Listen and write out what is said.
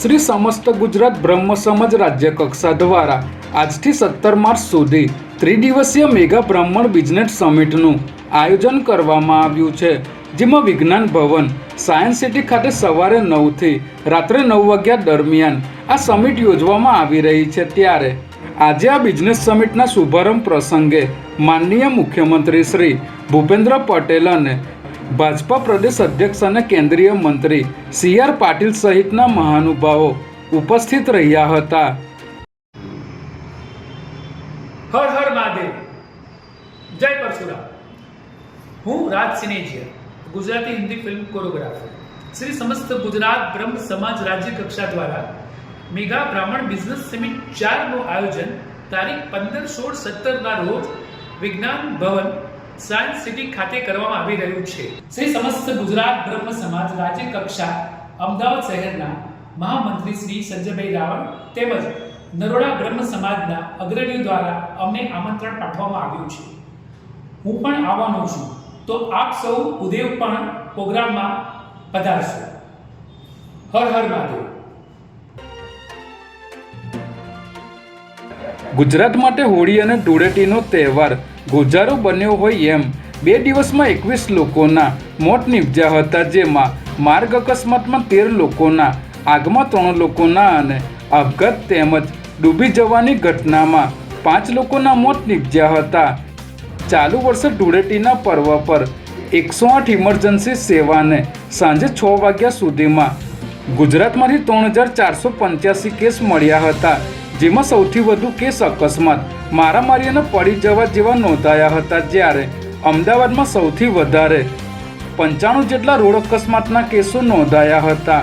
શ્રી સમસ્ત ગુજરાત બ્રહ્મ સમાજ રાજ્ય કક્ષા દ્વારા આજથી સત્તર માર્ચ સુધી ત્રિદિવસીય મેગા બ્રાહ્મણ બિઝનેસ સમિટનું આયોજન કરવામાં આવ્યું છે, જેમાં વિજ્ઞાન ભવન, સાયન્સ સિટી ખાતે સવારે નવથી રાત્રે નવ વાગ્યા દરમિયાન આ સમિટ યોજવામાં આવી રહી છે. ત્યારે આજે આ બિઝનેસ સમિટના શુભારંભ પ્રસંગે માનનીય મુખ્યમંત્રી શ્રી ભૂપેન્દ્ર પટેલ અને ભાજપા પ્રદેશ અધ્યક્ષ અને કેન્દ્રીય મંત્રી સી આર પાટીલ સહિતના મહાનુભાવો ઉપસ્થિત રહ્યા હતા. હર હર મહાદેવ. જય પરશુરામ. હું રાજ સિનેજિયા, ગુજરાતી હિન્દી ફિલ્મ કોરિયોગ્રાફર. શ્રી સમસ્ત ગુજરાત બ્રહ્મ સમાજ રાજ્ય કક્ષા દ્વારા મેગા બ્રાહ્મણ બિઝનેસ સમિટ ચારનું આયોજન તારીખ પંદર સોળ સત્તરના રોજ વિજ્ઞાન ભવન સાયન્સ સિટી ખાતે કરવામાં આવી રહ્યું છે. શ્રી સમસ્ત ગુજરાત બ્રહ્મ સમાજ રાજ્ય કક્ષા અમદાવાદ શહેરના મહામંત્રી શ્રી સંજયભાઈ રાવળ તેમજ નરોડા બ્રહ્મ સમાજના અગ્રણીઓ દ્વારા અમને આમંત્રણ પાઠવવામાં આવ્યું છે. હું પણ આવવાનો છું. તો આપ સૌ ઉદય પણ પ્રોગ્રામમાં પધારશો. હર હર મહાદેવ. ગુજરાત માટે હોળી અને ધૂળેટીનો તહેવાર ગુજારો બન્યો હોય એમ બે દિવસમાં એકવીસ લોકોના મોત નીપજ્યા હતા, જેમાં માર્ગ અકસ્માતમાં તેર લોકોના આગમાં ત્રણ લોકોના અને આપઘાત તેમજ ડૂબી જવાની ઘટનામાં પાંચ લોકોના મોત નીપજ્યા હતા. ચાલુ વર્ષે ધૂળેટીના પર્વ પર એકસો આઠ ઇમરજન્સી સેવાને સાંજે છ વાગ્યા સુધીમાં ગુજરાતમાંથી ત્રણ હજાર ચારસો પંચ્યાસી કેસ મળ્યા હતા, જેમાં સૌથી વધુ કેસ અકસ્માત મારામારી અને પડી જવા જેવા નોંધાયા હતા જ્યારે અમદાવાદમાં સૌથી વધારે પંચાણું જેટલા રોડ અકસ્માતના કેસો નોંધાયા હતા.